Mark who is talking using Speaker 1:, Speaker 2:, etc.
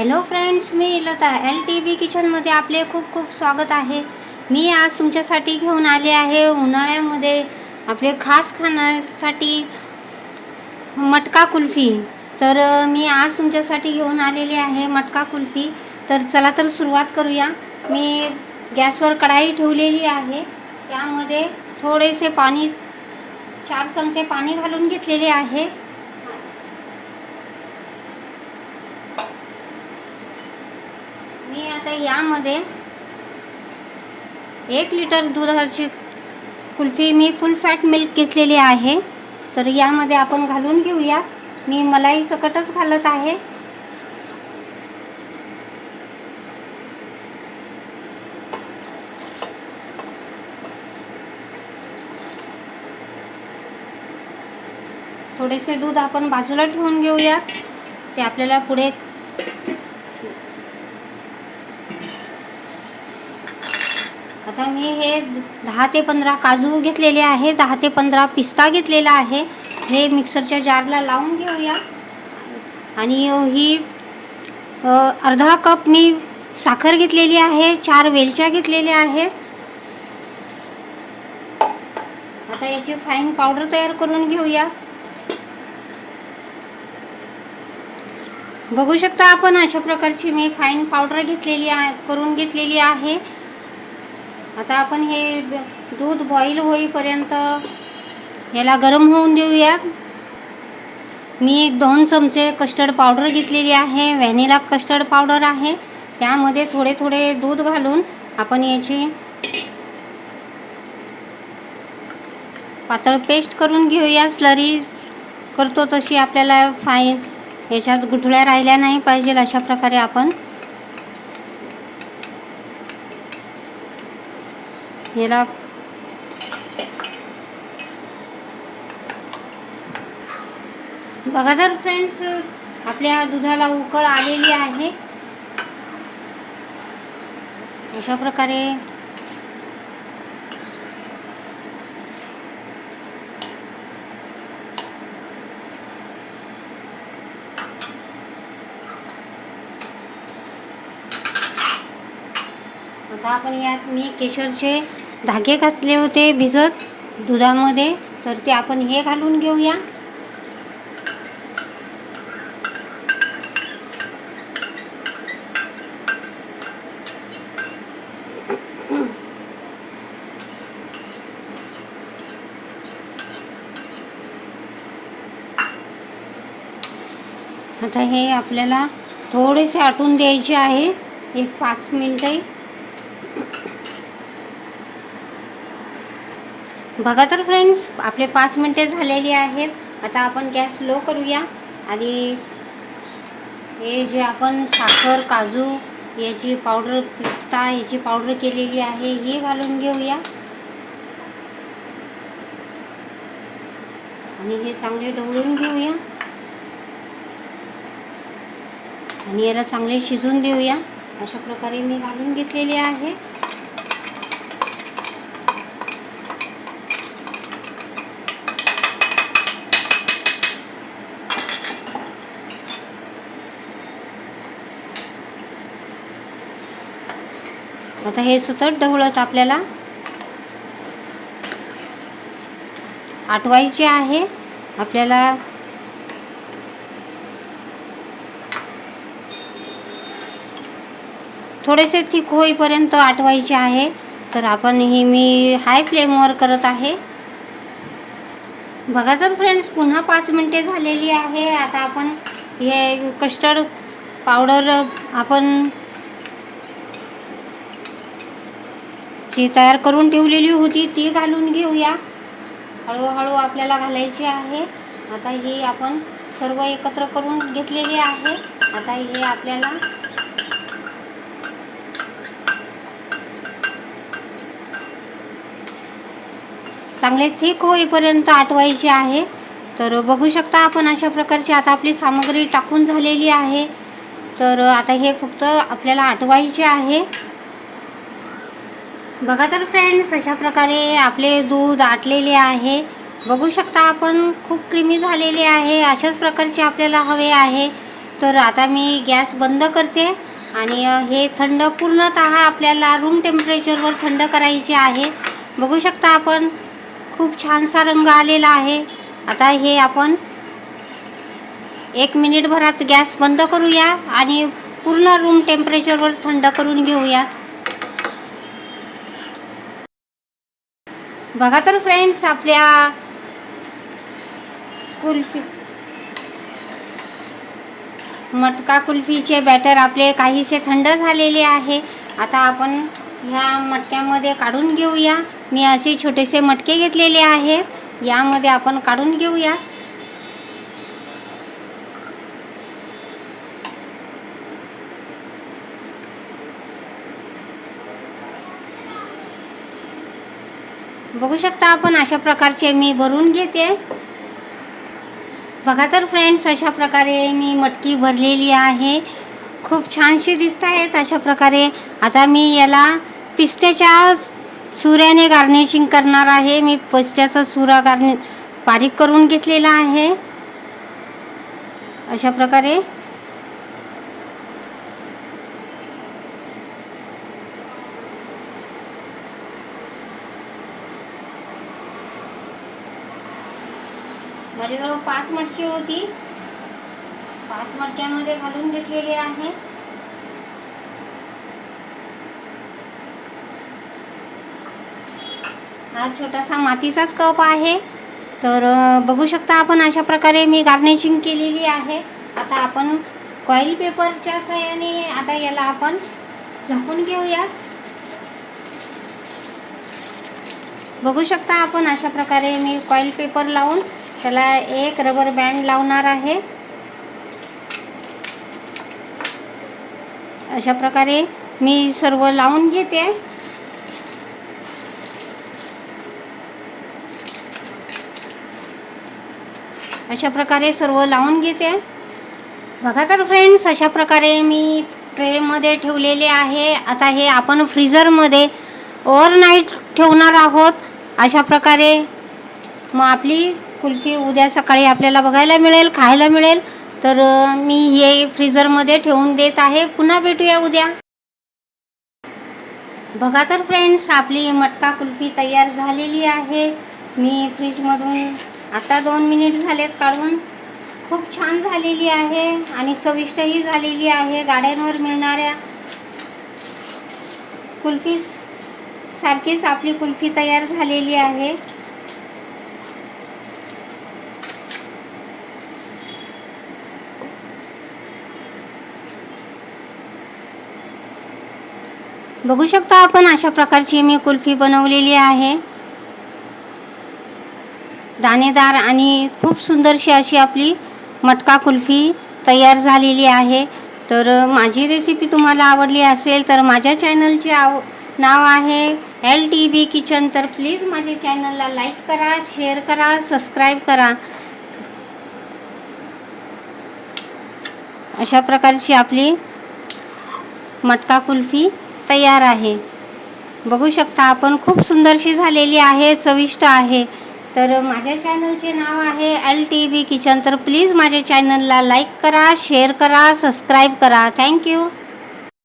Speaker 1: Hello friends मी Lata. L T V किचनमध्ये आपले खूप खूप स्वागत आहे. मी आज तुमच्यासाठी घेऊन आले आहे उन्हाळ्यामध्ये आपले खास खाण्यासाठी मटका कुल्फी. तर मी आज तुमच्यासाठी घेऊन आलेली आहे मटका कुल्फी. तर चला तर सुरुवात करूया. मी गॅसवर कढाई ठेवलेली आहे. त्यामध्ये थोडेसे पाणी चार चमचे पाणी घालून घेतलेले आहे मी आता यामध्ये एक लिटर दुधाची कुल्फी मी फुल फॅट मिल्क घेतलेली आहे. तर यामध्ये आपण घालून घेऊया. मी मलाई सकटच घालत आहे. थोडेसे दूध आपण बाजूला ठेवून घेऊया. ते आपल्याला पुढे आता मी हे दहा ते पंधरा काजू घेतलेले आहे दहा ते पंधरा पिस्ता घेतलेला आहे. हे मिक्सरच्या जारला लावून घेऊया. आणि ही अर्धा कप मी साखर घेतलेली आहे चार वेलच्या घेतलेल्या आहेत आता याची फाईन पावडर तयार करून घेऊया. बघू शकता आपण अशा प्रकारची मी फाईन पावडर घेतलेली आहे करून घेतलेली आहे. आता आपण हे दूध बॉईल होईपर्यंत याला गरम होऊन देऊया. मी एक दोन चमचे कस्टर्ड पावडर घेतलेली आहे. व्हॅनिला कस्टर्ड पावडर आहे. त्यामध्ये थोडे थोडे दूध घालून आपण याची पातळ पेस्ट करून घेऊया. स्लरी करतो तशी आपल्याला फाईन याच्यात गुठळ्या राहिल्या नाही पाहिजे अशा प्रकारे आपण याला बघा तर फ्रेंड्स आपल्या दुधाला उकळ आलेली आहे. अशा प्रकारे आता आपण यात मी केशरचे धागे घातले होते भिजत दुधामध्ये तर ते आपण हे घालून घेऊया. आता हे आपल्याला थोडेसे आटून द्यायचे आहे. एक पाच मिनटं बघा तर फ्रेंड्स आपले पाच मिनटे झालेली आहेत. आता आपण गॅस स्लो करूया. आणि हे जे आपण साखर काजू याची पावडर पिस्ता याची पावडर केलेली आहे ही घालून घेऊया. आणि हे चांगले ढवळून घेऊया. आणि याला चांगले शिजून देऊया. अशा प्रकारे मी घालून घेतलेली आहे. आता हे सतत ढवळत आपल्याला आठवायचे आहे. आपल्याला थोडेसे थिक होईपर्यंत आठवायचे आहे. तर आपण ही मी हाय फ्लेमवर करत आहे. बघा तर फ्रेंड्स पुन्हा पाच मिनटे झालेली आहे. आता आपण हे कस्टर्ड पावडर आपण जी तयार करून ठेवलेली होती ती घालून घेऊया. हळूहळू आपल्याला घालायची आहे. आता ही आपण सर्व एकत्र करून घेतलेली आहे. आता हे आपल्याला चांगले थिक होईपर्यंत आटवायचे आहे. तर बघू शकता आपण अशा प्रकारची आता आपली सामग्री टाकून झालेली आहे. तर आता हे फक्त आपल्याला आटवायचे आहे. बघा तर फ्रेंड्स अशा प्रकारे आपले दूध आटलेले आहे. बघू शकता आपण खूप क्रीमी झालेले आहे. अशाच प्रकारचे आपल्याला हवे आहे. तर आता मी गॅस बंद करते आणि हे थंड पूर्णतः आपल्याला रूम टेम्परेचरवर थंड करायचे आहे. बघू शकता आपण खूप छानसा रंग आलेला आहे. आता हे आपण एक मिनिटभरात गॅस बंद करूया आणि पूर्ण रूम टेम्परेचरवर थंड करून घेऊया. बघा तर फ्रेंड्स आपल्या कुल्फी. मटका कुल्फीचे बॅटर आपले काहीसे थंड झालेले आहे. आता आपण ह्या मटक्यामध्ये काढून घेऊया. मी असे छोटेसे मटके घेतलेले आहेत. यामध्ये आपण काढून घेऊया. बघू शकता आपण अशा प्रकारचे मी भरून घेते. बघा तर फ्रेंड्स अशा प्रकारे मी मटकी भरलेली आहे. खूप छानशी दिसत आहेत अशा प्रकारे. आता मी याला पिस्त्याच्या चुऱ्याने गार्निशिंग करणार आहे. मी पिस्त्याचा चुरा गार्नि बारीक करून घेतलेला आहे. अशा प्रकारे. माझ्याजवळ पाच मटकी होती. पाच मटक्यामध्ये घालून घेतलेली आहे. हा छोटासा मातीचाच कप आहे. तर बघू शकता आपण अशा प्रकारे मी गार्निशिंग केलेली आहे. आता आपण कॉईल पेपरच्या सहाय्याने आता याला आपण झाकून घेऊया बघू शकता आपण अशा प्रकारे मी कॉईल पेपर लावून त्याला एक रबर बँड लावणार आहे. अशा प्रकारे मी सर्व लावून घेते. अशा प्रकारे सर्व लावून घेते. बघा तर फ्रेंड्स अशा प्रकारे मी ट्रेमध्ये ठेवलेले आहे. आता हे आपण फ्रीझरमध्ये ओव्हरनाईट ठेवणार आहोत. अशा प्रकारे मग आपली कुल्फी उद्या सकाळी आपल्याला बघायला मिळेल खायला मिळेल. तर मी हे फ्रीजरमध्ये ठेवून देत आहे. पुन्हा भेटूया उद्या. बघा तर फ्रेंड्स आपली मटका कुल्फी तयार झालेली आहे. मी फ्रीजमधून आता दोन मिनिट झालेत काढून. खूप छान झालेली आहे आणि चविष्टही झालेली आहे गाड्यांवर मिळणाऱ्या कुल्फी सारखीच आपली कुल्फी तयार झालेली आहे. बघू शकता आपण अशा प्रकारची मी कुल्फी बनवलेली आहे. दाणेदार आणि खूप सुंदरशी अशी आपली मटका कुल्फी तयार झालेली आहे. तर माझी रेसिपी तुम्हाला आवडली असेल तर माझ्या चॅनलचे आव नाव आहे एल टी व्ही किचन तर प्लीज माझ्या चॅनलला लाईक करा शेअर करा सबस्क्राईब करा. अशा प्रकारची आपली मटका कुल्फी तयार आहे. बघू शकता आपण खूप सुंदरशी झालेली आहे चविष्ट आहे. तर माझ्या चॅनलचे नाव आहे एल टी व्ही किचन. तर प्लीज माझ्या चॅनलला लाईक करा शेअर करा सबस्क्राईब करा. थँक्यू